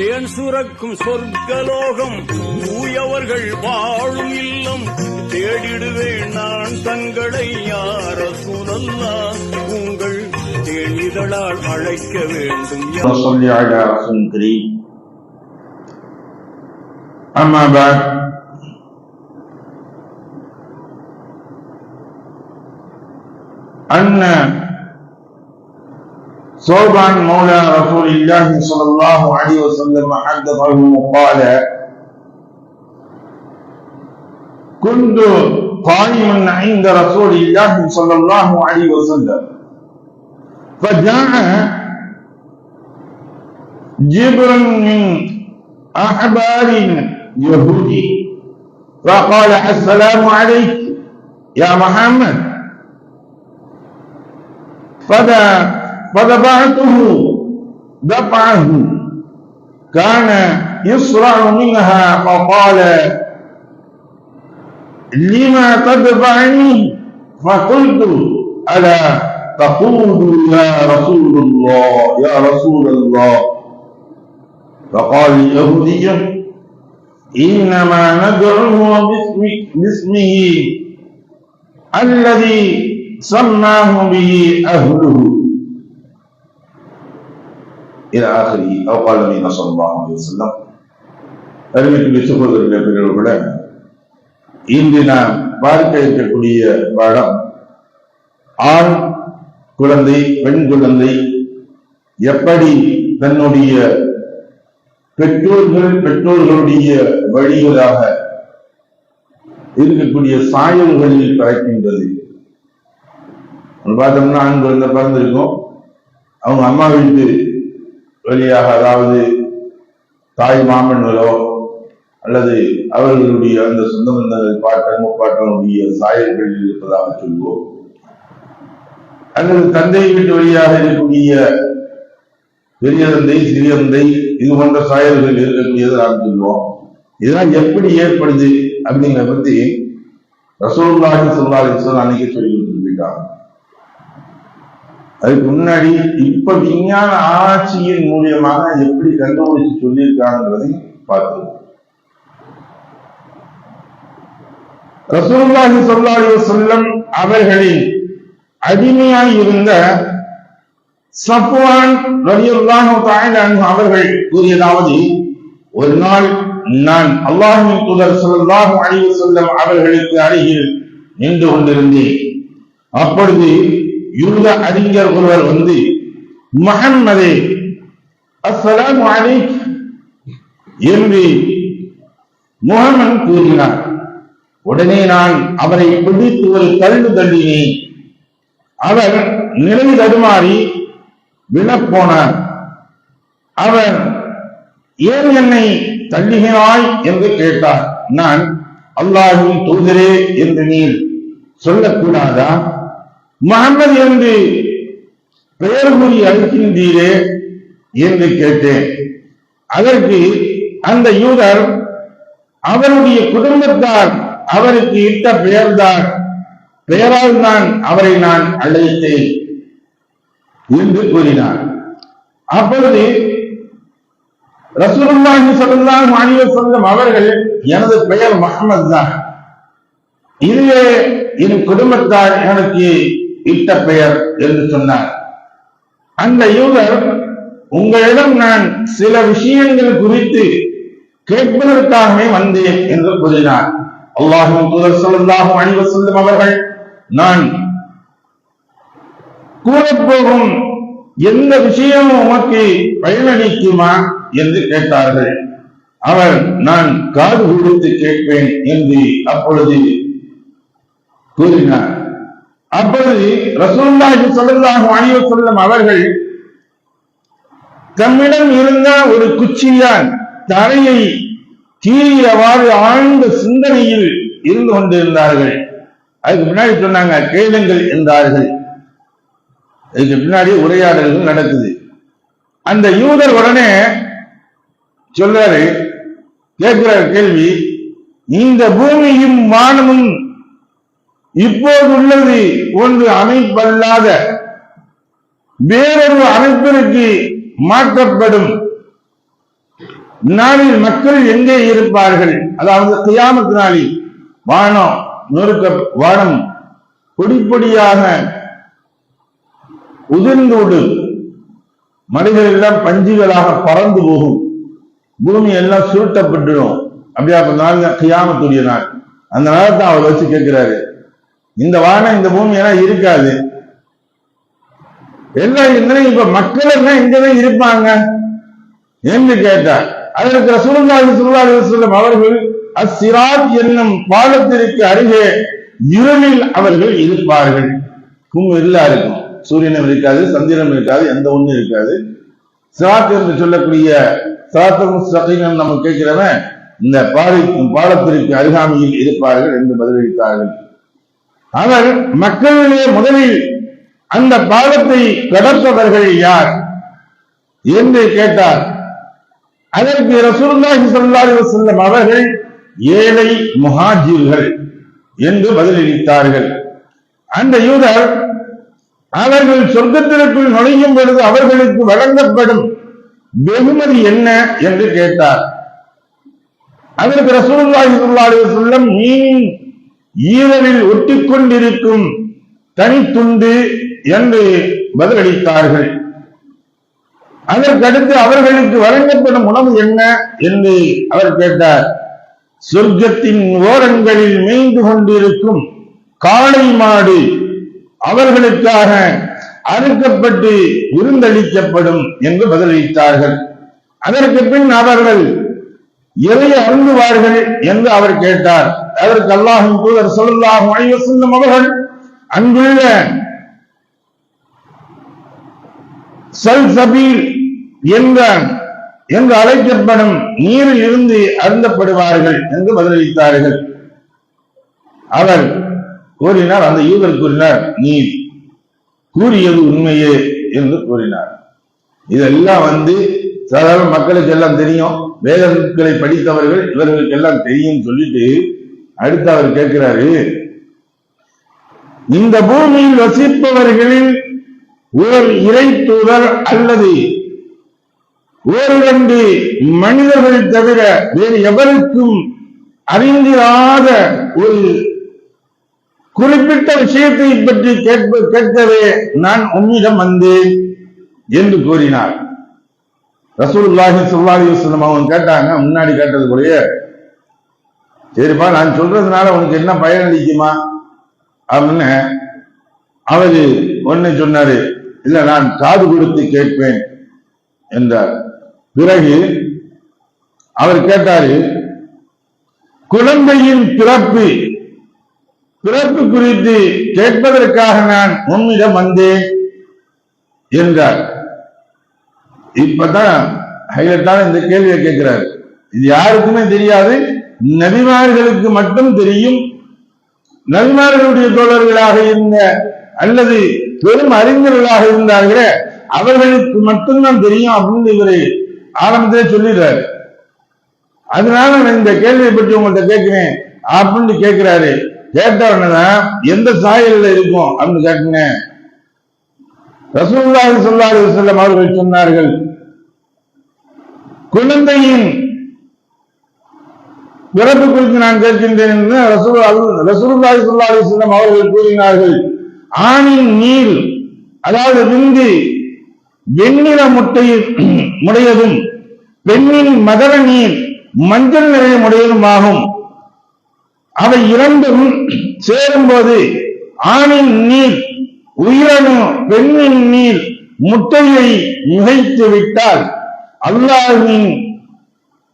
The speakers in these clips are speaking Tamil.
தேன் சுரக்கும் சொர்க்கலோகம் தூயவர்கள் வாழும் இல்லம் தேடிடுவேன் நான் தங்களை யார சுனல்லா உங்கள் தேனிதழால் அழைக்க வேண்டும் யா وصل على رسول الكريم أما بعد أن صوبان مولى رسول الله صلى الله عليه وسلم حدثه قال كنت قائما عند رسول الله صلى الله عليه وسلم فجاء جبر من أحبار يهودي فقال السلام عليك يا محمد. فدا فدفعته دفعه كان يصرع منها فقال لما تدفعني فقلت ألا تقول يا رسول الله يا رسول الله. فقال اليهودي إنما ندعوه باسم- باسمه الذي سماه به أهله. இது ஆகி அவ்வாழ்மை நான் சொல்லுவாங்க செல்லம் அருமைக்குரிய சகோதரர்களே கூட இன்று நாம் பார்க்க இருக்கக்கூடிய பாடம் ஆண் குழந்தை பெண் குழந்தை எப்படி தன்னுடைய பெற்றோர்கள் பெற்றோர்களுடைய வழிகளாக இருக்கக்கூடிய சாயல்களில் பிறக்கின்றது. பார்த்தோம்னா ஆண் குழந்தை பிறந்திருக்கும். அவங்க அம்மா வீட்டு வழியாக அதாவது தாய் மாமன்களோ அல்லது அவர்களுடைய அந்த சொந்த பந்தங்கள் பாட்டன் முப்பாட்டனுடைய சாயல்கள் இருப்பதாக சொல்வோம். அல்லது தந்தை வீட்டு வழியாக இருக்கக்கூடிய பெரிய தந்தை சிறிய தந்தை இது போன்ற சாயல்கள் இருக்கக்கூடியது நாம் சொல்லுவோம் இதெல்லாம் எப்படி ஏற்படுது அப்படிங்கிற பத்தி ரசூலுல்லாஹி ஸல்லல்லாஹு அன்னைக்கு சொல்லி கொடுத்துட்டு போயிட்டாங்க. அதுக்கு முன்னாடி இப்ப விஞ்ஞான ஆராய்ச்சியின் மூலியமாக எப்படி கண்டுபிடிச்சு சொல்லியிருக்காங்கிறதையும் பார்த்தோம் ரசூல்லாஹி ஸல்லல்லாஹு சொல்லம் அவர்களின் அடிமையாய் இருந்த சப்வான் ரலியல்லாஹு தஆலா அவர்கள் கூறியதாவது ஒரு நாள் நான் அல்லாஹ்வின் தூதர் ஸல்லல்லாஹு அலைஹி வஸல்லம் அவர்களுக்கு அருகில் நின்று கொண்டிருந்தேன். அப்பொழுது யூத அறிஞர் ஒருவர் வந்து மகன்மதே அஸ்லாம் அலைக் என்று முகமன் கூறினார். உடனே நான் அவரை பிடித்து ஒரு தள்ளு தள்ளினேன். அவர் நிலை தடுமாறி விழப்போனார். அவர் ஏன் என்னை தள்ளுகிறாய்? என்று கேட்டார். நான் அல்லாஹ்வின் தூதரே என்று நீர் சொல்லக்கூடாதா? முகமது என்று பெயர் கூறி அழைக்கின்றீரே என்று கேட்டேன். அதற்கு அந்த யூதர் அவருடைய குடும்பத்தார் அவருக்கு இட்ட பெயர்தான் பெயரால் தான் அவரை நான் அழைத்தேன் என்று கூறினார். அப்பொழுது ரசூலுல்லாஹி ஸல்லல்லாஹு அலைஹி வஸல்லம் அவர்கள் எனது பெயர் முஹம்மது தான். இதுவே என் குடும்பத்தார் எனக்கு இட்ட பெயர் என்று சொன்னார். அந்த யூதர் உங்களிடம் நான் சில விஷயங்கள் குறித்து கேட்பதற்காகவே வந்தேன் என்று கூறினார். அல்லாஹும் தூதர் சொல்லாகும் அணிவு வஸல்லம் அவர்கள் நான் கூறப்போகும் எந்த விஷயமும் உமக்கு பயனளிக்குமா? என்று கேட்டார்கள். அவர் நான் காது கொடுத்து கேட்பேன் என்று அப்பொழுது கூறினார். அப்பொழுது ரசூல்லாஹி ஸல்லல்லாஹு அலைஹி சொல்லும் அவர்கள் தம்மிடம் இருந்த ஒரு குச்சியால் தரையை கீறியவாறு ஆழ்ந்த சிந்தனையில் இருந்து கொண்டிருந்தார்கள். அதுக்கு முன்னாடி சொன்னாங்க கேளுங்கள் என்றார்கள். இதுக்கு பின்னாடி உரையாடல்கள் நடக்குது. அந்த யூதர் உடனே சொல்றாரு கேட்கிற கேள்வி இந்த பூமியும் வானமும் இப்போது உள்ளது ஒன்று அமைப்பல்லாத வேறொரு அமைப்பிற்கு மாற்றப்படும். நாளில் மக்கள் எங்கே இருப்பார்கள்? அதாவது கியாமத்து நாளில் வானம் நொறுக்க வானம் பொடி பொடியாக உதிர்ந்தோடு விடும் மனிதர் எல்லாம் பஞ்சுகளாக பறந்து போகும். பூமி எல்லாம் சுருட்டப்பட்டுடும் அப்படியா நாள் கியாமத்துடைய நாள். அந்த நாளத்தை அவர் வச்சு கேட்கிறாரு. இந்த வானம் இந்த பூமி எல்லாம் இருக்காது. என்ன இப்ப மக்கள் எல்லாம் இங்கதான் இருப்பாங்க என்று கேட்டார். அதற்கு ரசூலுல்லாஹி ஸல்லல்லாஹு சொல்லும் அவர்கள் அச்சிராத் என்னும் பாலத்திற்கு அருகே இருளில் அவர்கள் இருப்பார்கள். கும் இருளா இருக்கும். சூரியனும் இருக்காது சந்திரனும் இருக்காது எந்த ஒண்ணும் இருக்காது. சிராத் என்று சொல்லக்கூடிய சிராத்தம் முஸ்தகீம் நம்ம கேட்கிறவன் இந்த பாலை பாலத்திற்கு அருகாமையில் இருப்பார்கள் என்று பதிலளித்தார்கள். அவர் மக்களிலே முதலில் அந்த பாலத்தை கடப்பவர்கள் யார் என்று கேட்டார். அதற்கு ரசூலுல்லாஹி ஸல்லல்லாஹு அலைஹி அவர்கள் ஏழை முஹாஜிர்கள் என்று பதிலளித்தார்கள். அந்த யூதர் அவர்கள் சொர்க்கத்திற்குள் நுழையும் பொழுது அவர்களுக்கு வழங்கப்படும் வெகுமதி என்ன என்று கேட்டார். அதற்கு ரசூலுல்லாஹி ஸல்லல்லாஹு அலைஹி நீ ஈரவில் ஈரலில் ஒட்டிக்கொண்டிருக்கும் தனித்துண்டு என்று பதிலளித்தார்கள். அதற்கடுத்து அவர்களுக்கு வழங்கப்படும் உணவு என்ன என்று அவர் கேட்டார். சொர்க்கத்தின் ஓரங்களில் மேய்ந்து கொண்டிருக்கும் காளை மாடு அவர்களுக்காக அறுக்கப்பட்டு விருந்தளிக்கப்படும் என்று பதிலளித்தார்கள். அதற்கு பின் அவர்கள் எதை அருந்துவார்கள் என்று அவர் கேட்டார். அதற்கு அல்லாஹும் தூதர் சொல்லாகும் அலைஹி அவர்கள் அன்புள்ள சல்சபீல் என்ற என்று அழைக்கப்படும் நீரில் இருந்து அருந்தப்படுவார்கள் என்று பதிலளித்தார்கள். அவர் கூறினார் அந்த யூதர் கூறினார் நீ கூறியது உண்மையே என்று கூறினார். இதெல்லாம் வந்து சாதாரண மக்களுக்கு எல்லாம் தெரியும். வேதங்களை படித்தவர்கள் இவர்களுக்கு எல்லாம் தெரியும் சொல்லிட்டு அடுத்து அவர் கேட்கிறாரு இந்த பூமியில் வசிப்பவர்களில் ஓர் இறை தூதர் அல்லது ஓரிரண்டு மனிதர்கள் தவிர வேறு எவருக்கும் அறிந்திராத ஒரு குறிப்பிட்ட விஷயத்தை பற்றி கேட்ப கேட்கவே நான் உன்னிடம் வந்தேன் என்று கூறினார். ரசூல்லாஹி சுல்லாஹி அலைஹி அவங்க கேட்டாங்க முன்னாடி கேட்டது போலயே. சரிப்பா நான் சொல்றதுனால உனக்கு என்ன பயன் அளிக்குமா? அப்படின்னு அவரு ஒன்னு சொன்னாரு இல்ல நான் காது கொடுத்து கேட்பேன் என்றார். பிறகு அவர் கேட்டாரு குழந்தையின் பிறப்பு பிறப்பு குறித்து கேட்பதற்காக நான் உன்னிடம் வந்தேன் என்றார். இப்பதான் ஹைலைட்டான இந்த கேள்வியை கேட்கிறாரு. இது யாருக்குமே தெரியாது. நபிமார்களுக்கு மட்டும் தெரியும். நபிமார்களுடைய தோழர்களாக இருந்த அல்லது பெரும் அறிஞர்களாக இருந்தார்களே அவர்களுக்கு மட்டும்தான் தெரியும் அப்படின்னு இவரு ஆரம்பத்திலே சொல்லிடுறாரு. அதனால நான் இந்த கேள்வியை பற்றி உங்கள்கிட்ட கேட்கிறேன் அப்படின்னு கேட்கிறாரு. கேட்ட உடனேதான் எந்த சாயல்ல இருக்கும் அப்படின்னு கேட்டேன். ரசூல்லாஹி ஸல்லல்லாஹு அலைஹி வஸல்லம் அவர்கள் சொன்னார்கள் குழந்தையின் பிறப்பு குறித்து நான் கேட்கின்றேன் என்று ரசூல் ரசூலுல்லாஹி ஸல்லல்லாஹு அலைஹி வஸல்லம் அவர்கள் கூறினார்கள். ஆணின் நீர் அதாவது விந்து வெண்ணிற முட்டையில் முடையதும் பெண்ணின் மதர நீர் மஞ்சள் நிறைய உடையதும் ஆகும். அவை இரண்டும் சேரும்போது ஆணின் நீர் உயிரணும் பெண்ணின் நீர் முட்டையை முகைத்து விட்டால் அல்லாஹின்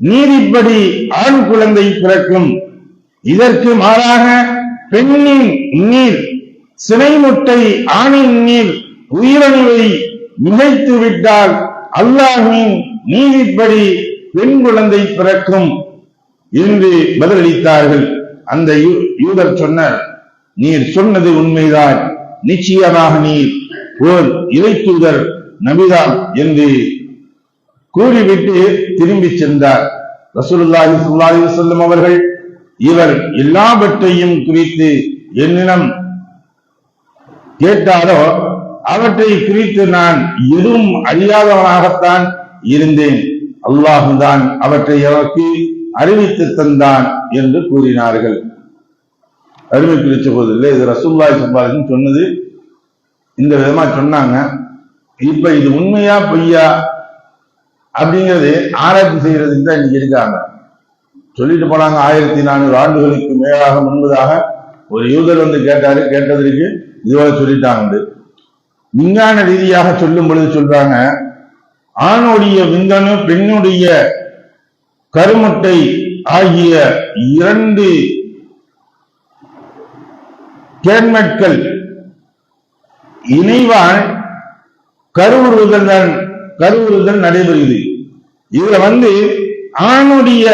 நீதிப்படி ஆண் குழந்தை பிறக்கும். இதற்கு மாறாக பெண்ணின் நீர் சிறை முட்டை ஆணின் நீர் உயிரணுவை முகைத்து விட்டால் அல்லாஹின் நீதிப்படி பெண் குழந்தை பிறக்கும் என்று பதிலளித்தார்கள். அந்த யூ- யூதர் சொன்னார் நீர் சொன்னது உண்மைதான். நிச்சயமாக நீர் ஓர் இறைத்தூதர் நபிதான் என்று கூறிவிட்டு திரும்பி சென்றார். ரசூலுல்லாஹி சுல்லாஹி அலைஹி அவர்கள் இவர் எல்லாவற்றையும் குறித்து என்னிடம் கேட்டாரோ அவற்றை குறித்து நான் எதுவும் அறியாதவனாகத்தான் இருந்தேன். அல்லாஹுதான் அவற்றை எனக்கு அறிவித்து தந்தான் என்று கூறினார்கள். அடிமைக்கு வச்ச போது போதில்லை இது ரசூல்லாய் சம்பாதிக்கும் சொன்னது இந்த விதமா சொன்னாங்க. இப்ப இது உண்மையா பொய்யா அப்படிங்கிறது ஆராய்ச்சி செய்யறதுக்கு தான் இன்னைக்கு இருக்காங்க. சொல்லிட்டு போனாங்க ஆயிரத்தி நானூறு ஆண்டுகளுக்கு மேலாக முன்பதாக ஒரு யூதர் வந்து கேட்டாரு கேட்டதற்கு இதுவரை சொல்லிட்டாங்க. விஞ்ஞான ரீதியாக சொல்லும் பொழுது சொல்றாங்க ஆணுடைய விந்தணு பெண்ணுடைய கருமுட்டை ஆகிய இரண்டு கேன்மெட்கள் இணைவான் கருவுறுதல் தான் கருவுறுதல் நடைபெறுகிறது. இதுல வந்து ஆணுடைய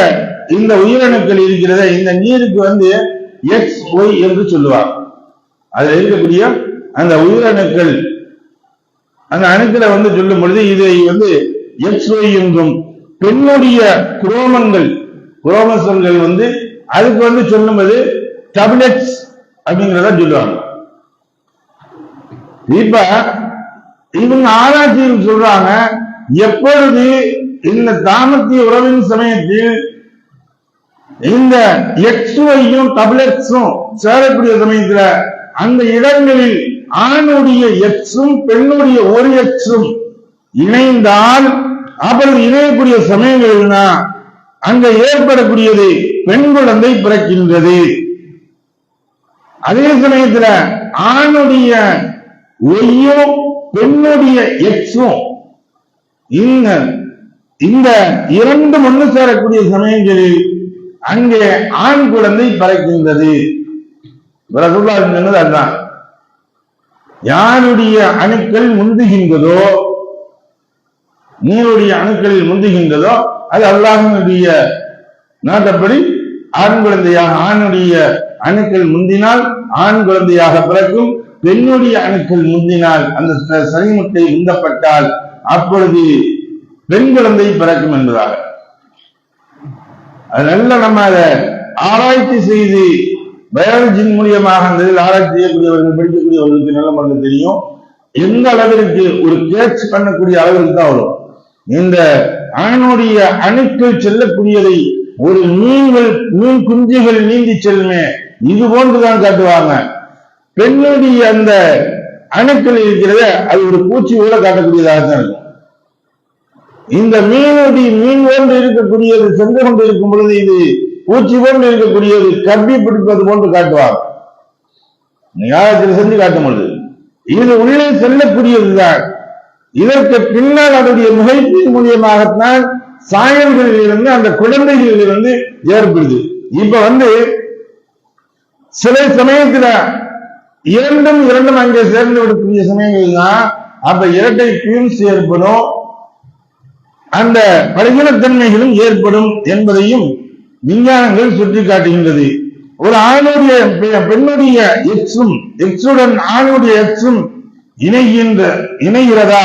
இந்த உயிரணுக்கள் இருக்கிறத இந்த நீருக்கு வந்து எக்ஸ் ஒய் என்று சொல்லுவார். அதுல இருக்கக்கூடிய அந்த உயிரணுக்கள் அந்த அணுக்களை வந்து சொல்லும் பொழுது இதை வந்து எக்ஸ் ஒய் என்றும் பெண்ணுடைய குரோமங்கள் குரோமசோம்கள் வந்து அதுக்கு வந்து சொல்லும்போது டபிளெட்ஸ் அப்படிங்கிறத சொல்லுவாங்க. இப்ப இவங்க ஆராய்ச்சியில் சொல்றாங்க எப்பொழுது இந்த தாமத்திய உறவின் சமயத்தில் இந்த எக்ஸுவையும் டபிளெட்ஸும் சேரக்கூடிய சமயத்துல அந்த இடங்களில் ஆணுடைய எக்ஸும் பெண்ணுடைய ஒரு எக்ஸும் இணைந்தால் அப்பொழுது இணையக்கூடிய சமயங்கள்னா அங்க ஏற்படக்கூடியது பெண் குழந்தை பிறக்கின்றது. அதே சமயத்துல ஆணுடைய ஒய்யும் பெண்ணுடைய எக்ஸும் இந்த இந்த இரண்டு ஒன்று சேரக்கூடிய சமயங்களில் அங்கே ஆண் குழந்தை பறக்கின்றது. ரசூல்லா சொன்னது அதுதான். யாருடைய அணுக்கள் முந்துகின்றதோ நீருடைய அணுக்களில் முந்துகின்றதோ அது அல்லாஹனுடைய நாட்டப்படி ஆண் குழந்தையாக ஆணுடைய அணுக்கள் முந்தினால் ஆண் குழந்தையாக பிறக்கும் பெண்ணுடைய அணுக்கள் முந்தினால் அந்த சனிமுட்டை உந்தப்பட்டால் அப்பொழுது பெண் குழந்தை பிறக்கும் என்பதாக. அது நல்ல நம்ம அதை ஆராய்ச்சி செய்து பயாலஜின் மூலியமாக அந்த இதில் ஆராய்ச்சி செய்யக்கூடியவர்கள் படிக்கக்கூடியவர்களுக்கு நல்ல மருந்து தெரியும். எந்த அளவிற்கு ஒரு கேட்ச் பண்ணக்கூடிய அளவிற்கு தான் வரும். இந்த ஆணுடைய அணுக்கள் செல்லக்கூடியதை ஒரு மீன்கள் மீன் குஞ்சுகள் நீந்தி செல்லுமே இது போன்றுதான் காட்டுவாங்க. பெண்ணுடைய அந்த அணுக்கள் இருக்கிறத அது ஒரு பூச்சி கூட காட்டக்கூடியதாக தான் இருக்கும். இந்த மீனுடைய மீன் போன்று இருக்கக்கூடியது சென்று கொண்டு இருக்கும் பொழுது இது பூச்சி போன்று இருக்கக்கூடியது கம்பி பிடிப்பது போன்று காட்டுவார் நியாயத்தில் செஞ்சு காட்டும் பொழுது. இது உள்ளே செல்லக்கூடியதுதான். இதற்கு பின்னால் அதனுடைய முகைப்பின் மூலியமாகத்தான் சாயல்களிலிருந்து அந்த குழந்தைகளில் இருந்து ஏற்படுது. இப்ப வந்து சில சமயத்துல இரண்டும் இரண்டும் அங்கே சேர்ந்து விடக்கூடிய சமயங்கள் தான் அப்ப இரட்டை பியூன்ஸ் ஏற்படும் அந்த பலகீனத்தன்மைகளும் ஏற்படும் என்பதையும் விஞ்ஞானங்கள் சுட்டி காட்டுகின்றது ஒரு ஆணுடைய பெ- பெண்ணுடைய எக்ஸும் எக்ஸுடன் ஆணுடைய எக்ஸும் இணைகின்ற இணைகிறதா?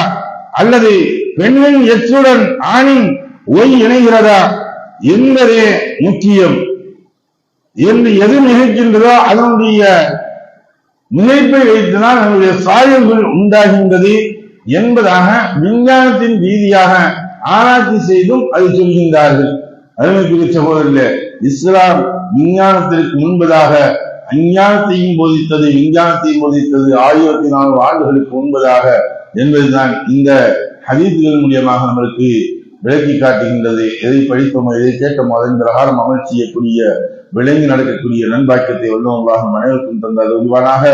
அல்லது பெண்ணின் எக்ஸுடன் ஆணின் ஒய் இணைகிறதா? என்பதே முக்கியம். என்று எது நிகழ்கின்றதோ அதனுடைய நினைப்பை வைத்துதான் நம்முடைய சாயல்கள் உண்டாகின்றது என்பதாக விஞ்ஞானத்தின் ரீதியாக ஆராய்ச்சி செய்தும் அது சொல்கின்றார்கள். அருமைக்குரிய சகோதரர்களே இஸ்லாம் விஞ்ஞானத்திற்கு முன்பதாக அஞ்ஞானத்தையும் போதித்தது விஞ்ஞானத்தையும் போதித்தது ஆயிரத்தி நான்கு ஆண்டுகளுக்கு முன்பதாக என்பதுதான் இந்த ஹதீதுகள் மூலியமாக நம்மளுக்கு விளக்கி காட்டுகின்றது. எதை படித்தோமோ எதை கேட்டோமோ அதன் பிரகாரம் அமல் செய்யக்கூடிய விளங்கி நடக்கக்கூடிய நண்பாக்கியத்தை வல்லவங்களாக அனைவருக்கும் தந்தார் உருவானாக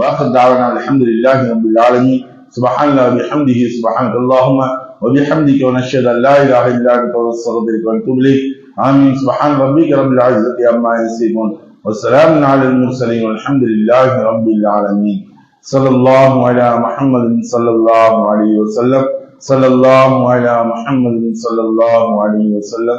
வாக்கு தாவனா அலமதுல்லாஹி ரபில் ஆலமீன் سبحان الله بحمده سبحانك اللهم وبحمدك ونشهد ان لا اله الا انت ونستغفرك ونتوب اليك امين سبحان ربك رب العزه عما يصفون وسلام على المرسلين والحمد لله رب العالمين صلى الله على محمد صلى الله عليه وسلم صلى الله على محمد صلى الله عليه وسلم